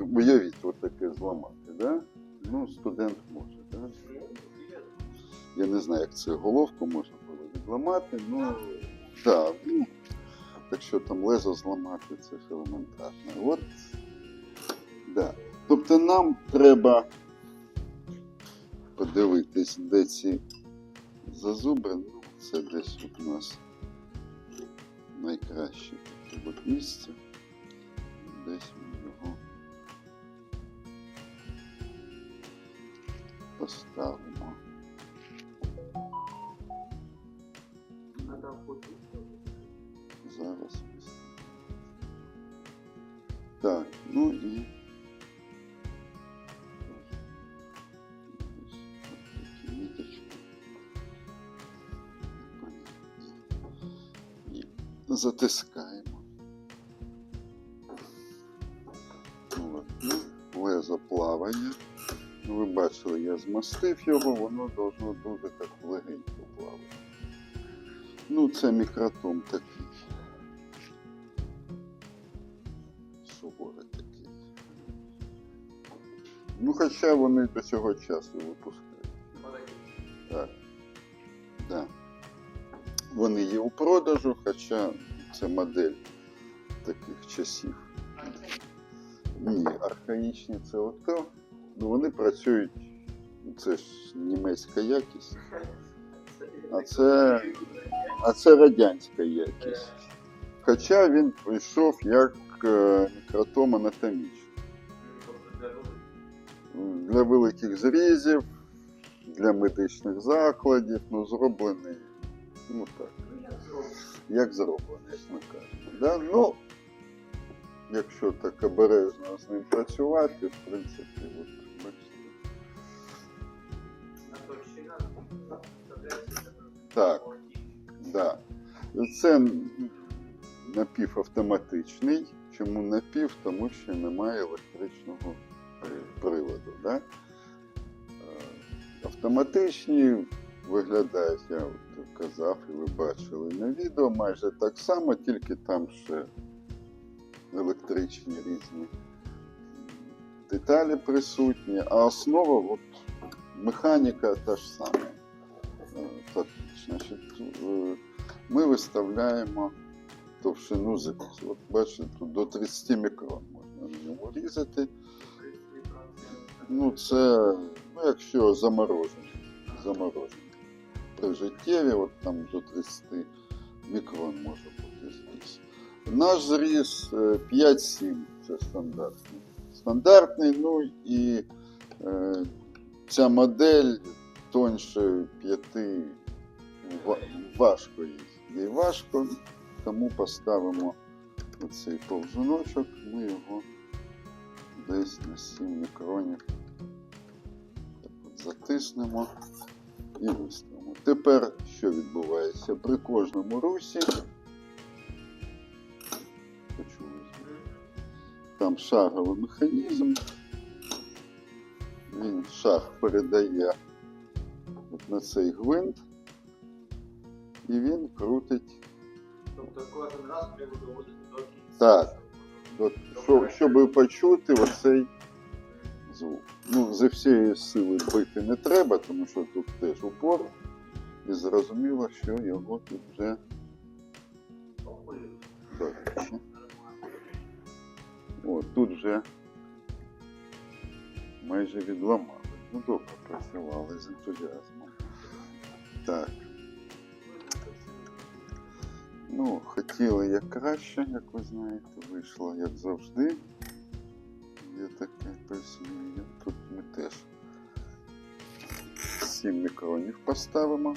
от уявіть, от таке зламати, да? Ну, студент може, да? Я не знаю, як це головку можна було відламати, ну так, ну, якщо там лезо зламати, це ж елементарно. От, да. Тобто нам треба подивитись, де ці зазубри, ну, це десь у нас найкраще місце. Десь поставимо. Зараз. Так, ну і. Затискаємо. Я змастив його, воно должно дуже так легенько плавати. Ну, це мікротом такий. Суворий такий. Ну, хоча вони до цього часу випускають. Так. Да. Вони є у продажу, хоча це модель таких часів. Ні, архаїчні це ото. Ну вони працюють, це ж німецька якість, а це, а це радянська якість. Хоча він прийшов як е, мікротом анатомічний. Для великих зрізів, для медичних закладів, ну зроблений, ну так, як зроблений, як ми кажемо. Да? Ну, якщо так обережно з ним працювати, в принципі, от, Так. Да. Це напівавтоматичний. Чому напів? Тому що немає електричного приводу. Да? Е, Автоматичні виглядають, я от казав, і ви бачили на відео, майже так само, тільки там ще електричні різні деталі присутні, а основа, от, механіка та ж сама. Е, значить, е, ми виставляємо товщину зрізу. От бачите, тут до 30 мікрон можна на ньому різати. Ну, це, ну, якщо заморожений, заморожений. При життєві, от там до 30 мікрон може бути зріз. Наш зріз е, 5-7, це стандартний. Стандартний, ну і е, ця модель тоньше 5 ва- важко їй. Їй важко, тому поставимо оцей повзуночок, ми його десь на 7 мікронів затиснемо і виставимо. Тепер що відбувається? При кожному русі там шаговий механізм. Він шаг передає на цей гвинт, і він крутить Тобто кожен раз треба доводити до кінця. Так. От, щоб, щоб почути оцей звук. Ну, зі всієї сили бити не треба, тому що тут теж упор. І зрозуміло, що його тут вже боляче. О, тут вже майже відламали. Ну, добре працювали з ентузіазмом. Так. Ну, хотіли як краще, як ви знаєте, вийшло як завжди. Є таке присвоєння. Тут ми теж 7 мікронів поставимо.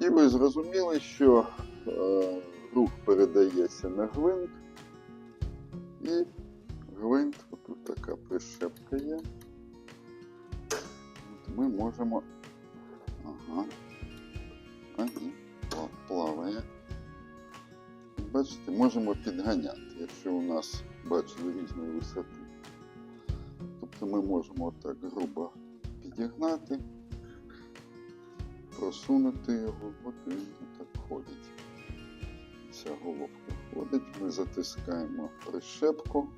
І ви зрозуміли, що е, рух передається на гвинт. І гвинт, тут така прищепка є. От ми можемо. Ага. А, пла- плаває. Бачите, можемо підганяти, якщо у нас бачили різної висоти. Тобто ми можемо так грубо підігнати, просунути його, от він так ходить. Ця головка ходить, ми затискаємо прищепку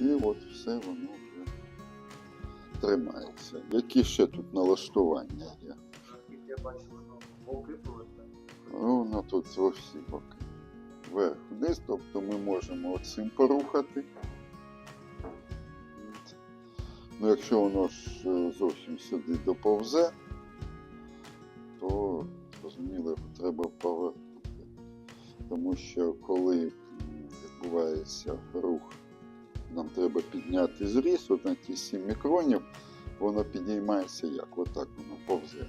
І от все воно вже тримається. Які ще тут налаштування є? Я бачу, воно повертає. Ну, тут во всі боки. Вверх вниз, тобто ми можемо оцим порухати. Ну, якщо воно ж е, зовсім сюди доповзе, то зрозуміло, треба повернути. Тому що коли відбувається рух, нам треба підняти зріз, от на ті 7 мікронів, воно підіймається як? Отак воно повзе.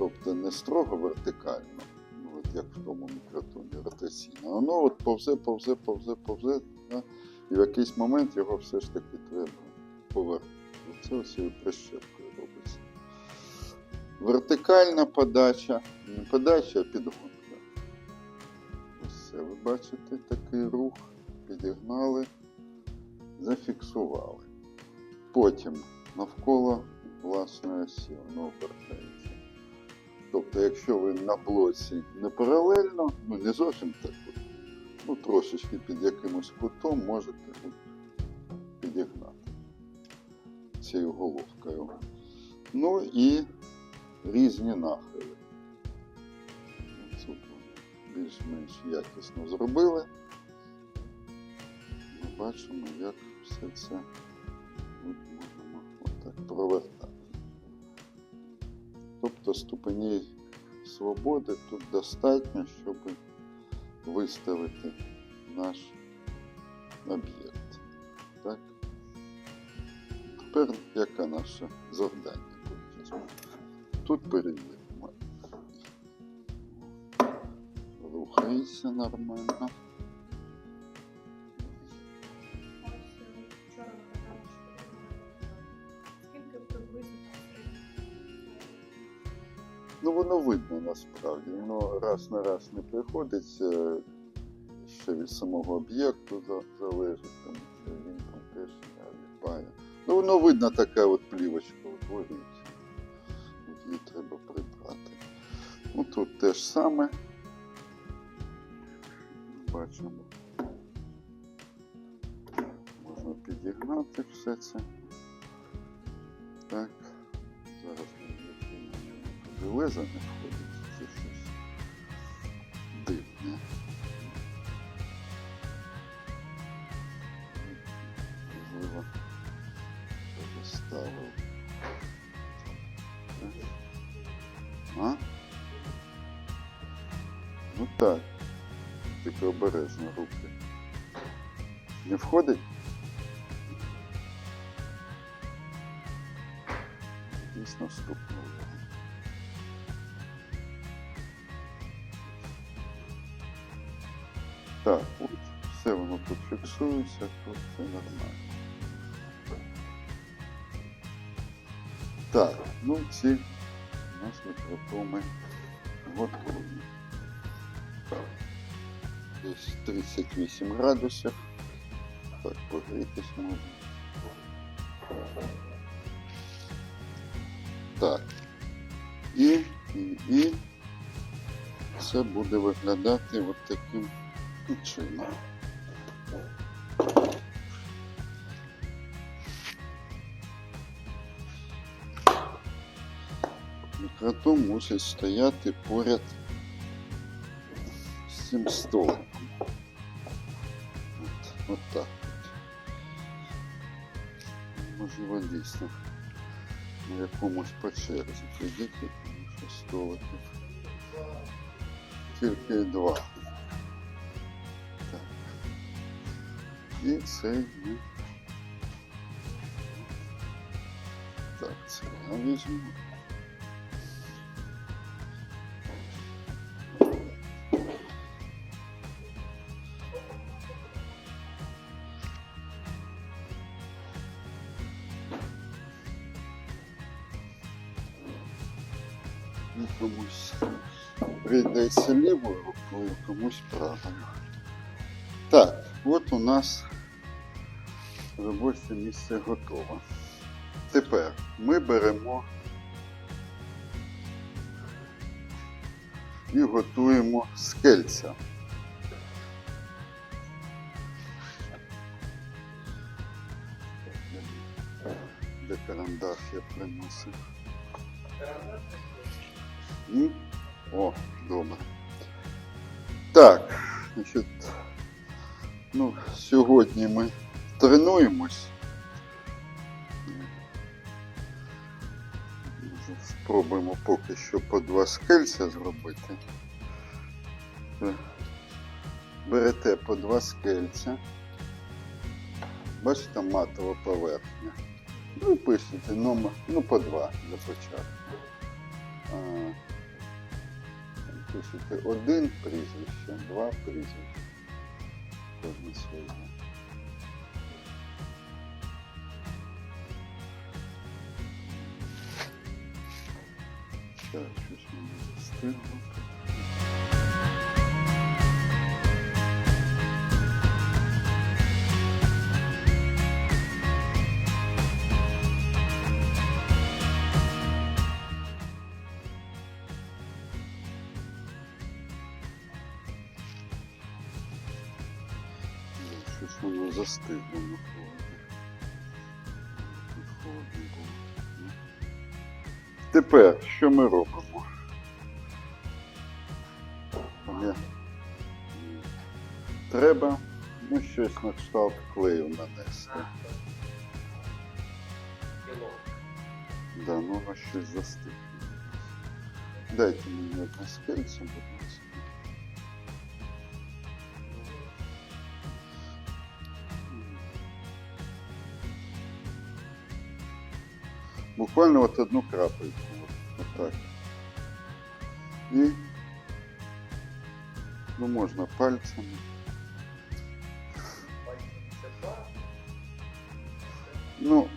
Тобто не строго вертикально, ну, от як в тому мікротоні ротаційно, воно от повзе, повзе, повзе, повзе, да? і в якийсь момент його все ж таки треба повернути. Це ось прищепкою робиться. Вертикальна подача, не подача, а підгонка. Ось це ви бачите такий рух, підігнали, зафіксували. Потім навколо власної осі воно обертається. Тобто, якщо ви на блоці не паралельно, ну не зовсім так, ну трошечки під якимось кутом можете підігнати цією головкою. Ну і різні нахили. Тут більш-менш якісно зробили. Ми бачимо, як все це ми можемо отак провертати. Тобто ступеней свободи тут достатньо, щоб виставити наш об'єкт. Так? Тепер яке наше завдання? Тут перевіримо. Рухається нормально. Воно видно насправді. Воно раз на раз не приходиться ще від самого об'єкту залежить, тому що він там теж ліпає. Ну, воно видно така от плівочка утворюється. От її треба прибрати. Ну тут те ж саме. Бачимо. Можна підігнати все це. wisdom Так, ну ці у нас мікротоми готові. Десь 38 градусів. Так, погрітись можна. Так. І, і, і це буде виглядати от таким чином. Мікротом мусить стояти поряд з цим столиком. От, от так. От. Можливо, дійсно на якомусь по черзі прийдіть, тому що столиків тільки два. Так. І цей ми. Так, це я візьму. касается левой рукой, комусь правой. Так, от у нас робоче місце готово. Тепер ми беремо і готуємо скельця. Де карандаш я приносив? О, добре. Так, значить, ну, сьогодні ми тренуємось. Спробуємо поки що по два скельця зробити. Берете по два скельця. Бачите, матова поверхня. Ну і пишете номер, ну по два для початку. Пишете один прізвище, два прізвища. Кожне своє. Так, щось мені застигло. Застигло на холоді. Тут холодно. Ну. Тепер що ми робимо? Ні. Треба ну, щось на кшталт клею нанести. Да, ну воно щось застигло. Дайте мені одне скельце, будь ласка. Буквально от одну крапельку. От, от так. І ну, можна пальцями. Бачите, це два. Ну,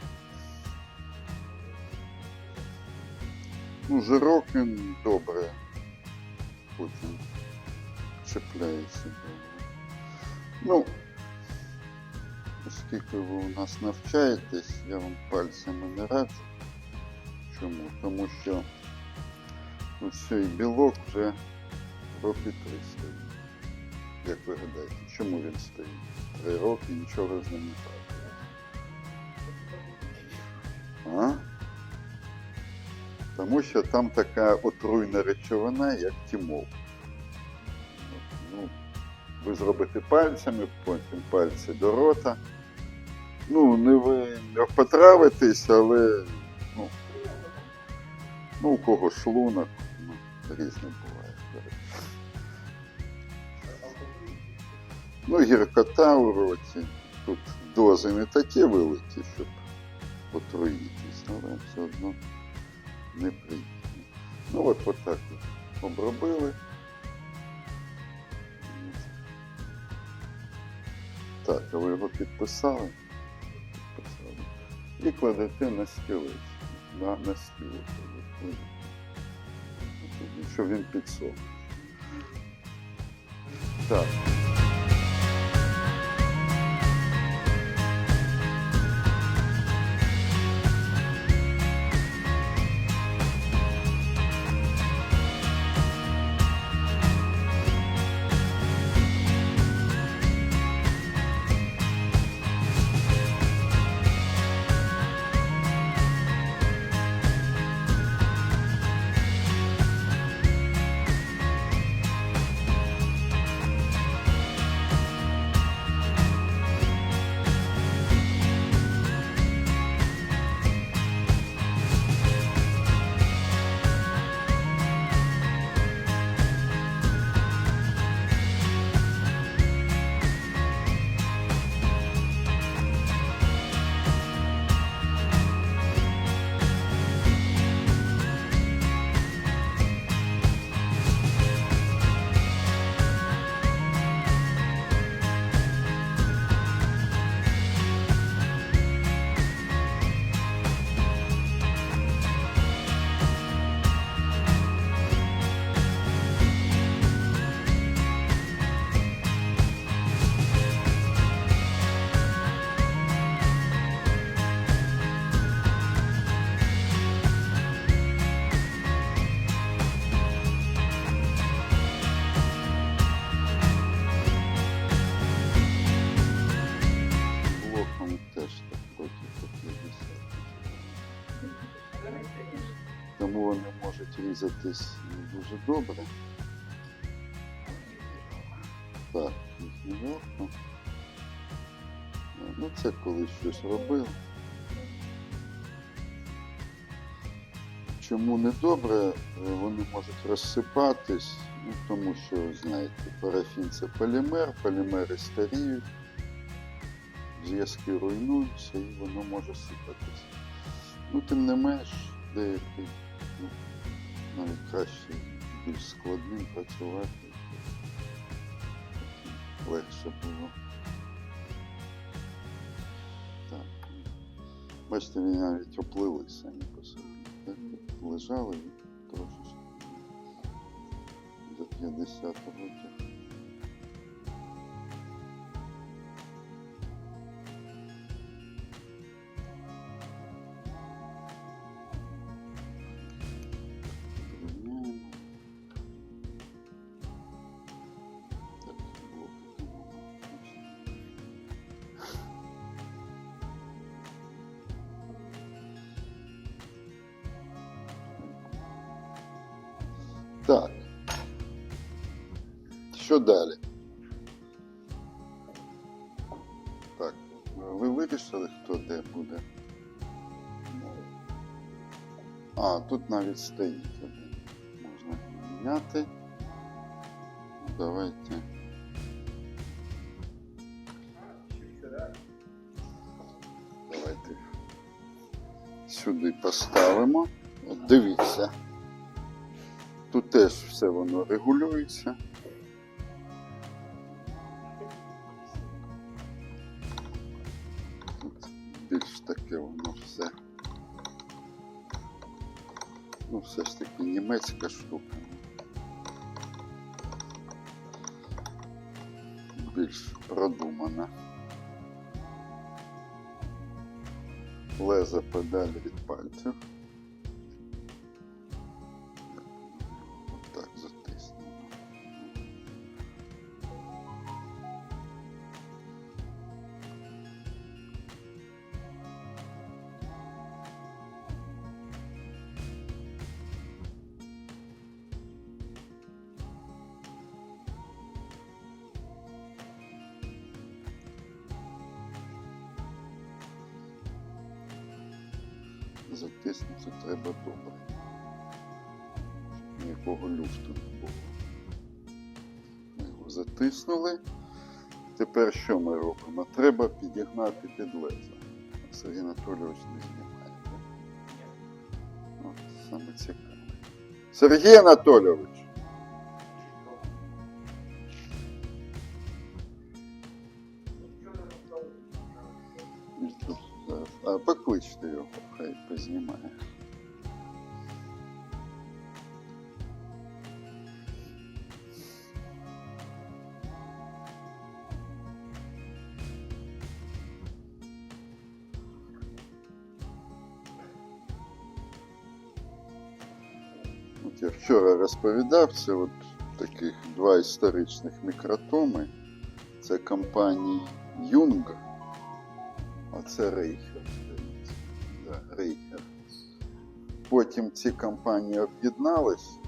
ну жирок він добре потім чіпляється добре. Ну, оскільки ви у нас навчаєтесь, я вам пальцями не раджу. Чому? Тому що ось цей білок вже роки три стоїть. Як ви гадаєте, чому він стоїть? Три роки нічого з ним не трапилось. А? Тому що там така отруйна речовина, як тімол. Ну, ви зробите пальцями, потім пальці до рота. Ну, не ви не потравитесь, але ну, ну, у кого шлунок, ну, різне буває. Ну, гіркота у роті. Тут дози не такі великі, щоб отруїтись, але все одно неприємно. Ну от, от так от обробили. Так, а ви його підписали? Підписали. І кладете на стілець. На, на стіл. Щоб він підсох. Так. Тому вони можуть різатись не дуже добре. Так, верху. Ну, це коли щось робив. Чому не добре, Е, вони можуть розсипатись, ну, тому що, знаєте, парафін це полімер, полімери старіють, зв'язки руйнуються і воно може сипатись. Ну, тим не менш, деякий, ну, навіть краще більш складним працювати. Легше було. Так. Бачите, вони навіть оплили самі по собі. Так, лежали трошечки до 50 років. Тут навіть стоїть один. Можна міняти. Давайте. Давайте сюди поставимо. Дивіться. Тут теж все воно регулюється. Німецька штука. Більш продумана. Леза подалі від пальців. Затиснути треба добре. Щоб ніякого люфту не було. Ми його затиснули. Тепер що ми робимо? Треба підігнати під лезо. Сергій Анатолійович не знімає. От саме цікаве. Сергій Анатолійович! Хай познімає. От я вчора розповідав, це от таких два історичних мікротоми. Це компанії Юнг, а це Рейхер. Потім ці компанії об'єднались.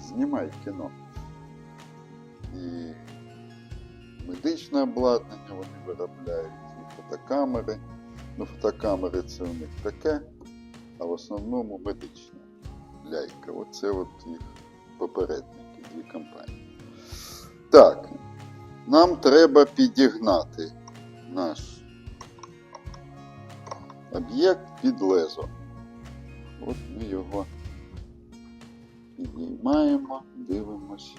Знімай кіно. І медичне обладнання вони виробляють, і фотокамери. Ну, фотокамери це у них таке, а в основному медичне ляйка. Оце от їх попередники, дві компанії. Так, нам треба підігнати наш об'єкт під лезо. От ми його піднімаємо, дивимось.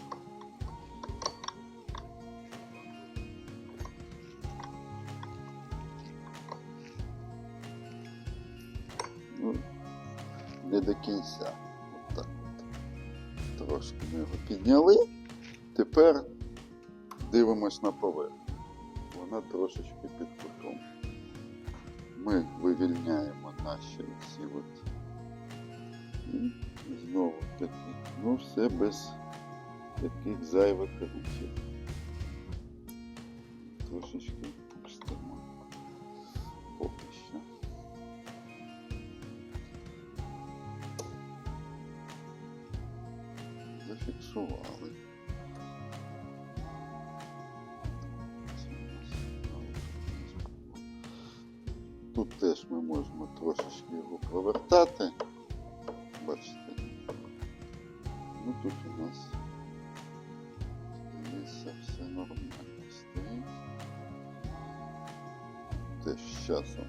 Ну, не до кінця. От так от. Трошки ми його підняли. Тепер дивимось на поверхню. Вона трошечки під кутом. Ми вивільняємо наші всі от. І знову таки. Ну, все без таких зайвих рухів. Трошечки провертати. Бачите. Ну тут у нас здається все нормально стоїть. Теж з часом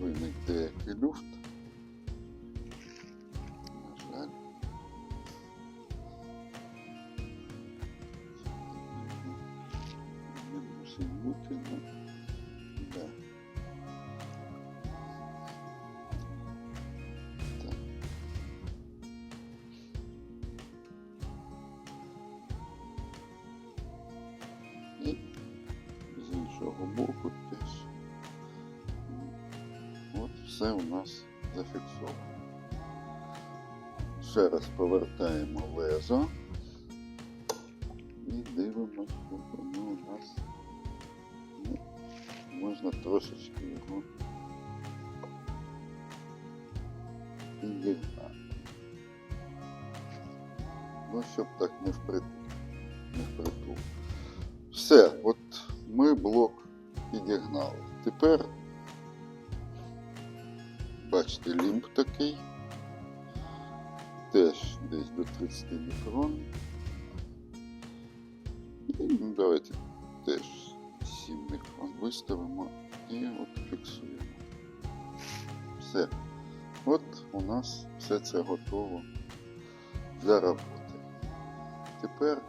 виник деякий люфт. З боку теж. От все у нас зафіксовано. Ще раз повертаємо лезо і дивимося, що воно у нас ну, можна трошечки його підігнати. Ну, щоб так не впритул. Теж десь до 30 мікрон. І ну, давайте теж 7 мікрон виставимо і от фіксуємо. Все. От у нас все це готово для роботи. Тепер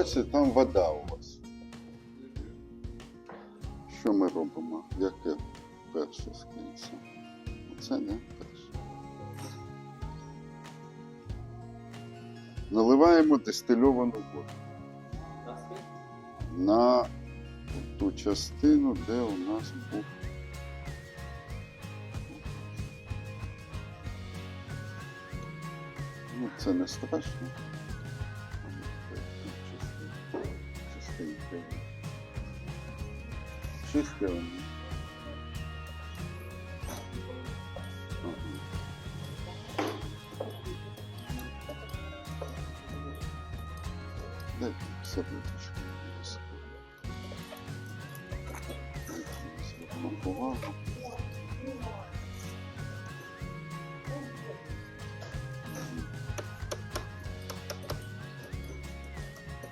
Бачите, там вода у вас. Що ми робимо? Яке перше з кінця? Оце не перше. Наливаємо дистильовану воду на ту частину, де у нас був. Ну, це не страшно. przychylny.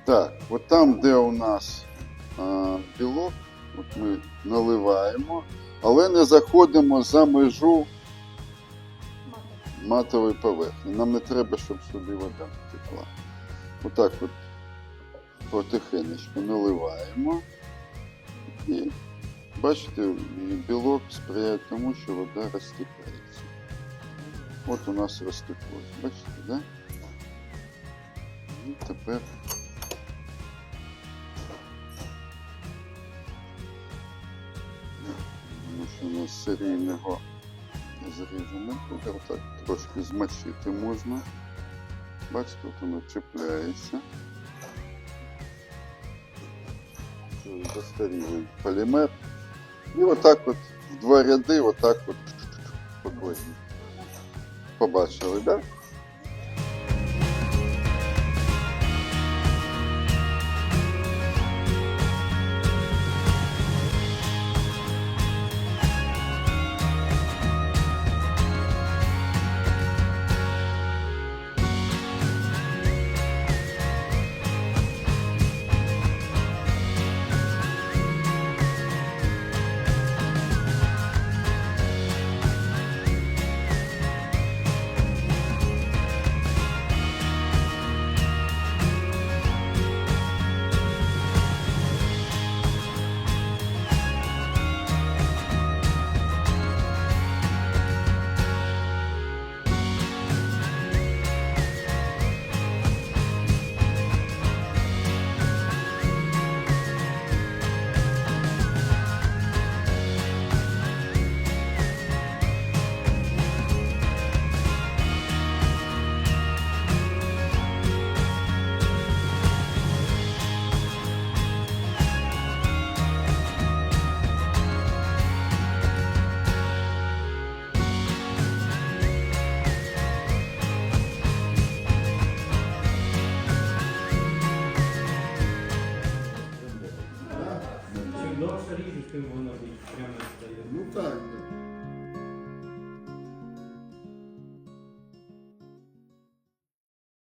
Так, от там, де у нас а, білок, от ми наливаємо, але не заходимо за межу матової поверхні. Нам не треба, щоб сюди вода текла. Отак от потихенечку наливаємо. І бачите, білок сприяє тому, що вода розтікається. От у нас розтеклося. Бачите, да? І тепер тому що у нас серійного зрізу тут так трошки змочити можна. Бачите, тут воно чіпляється. Застарілий полімер. І отак от в два ряди, отак от покладіть. Побачили, так? Да?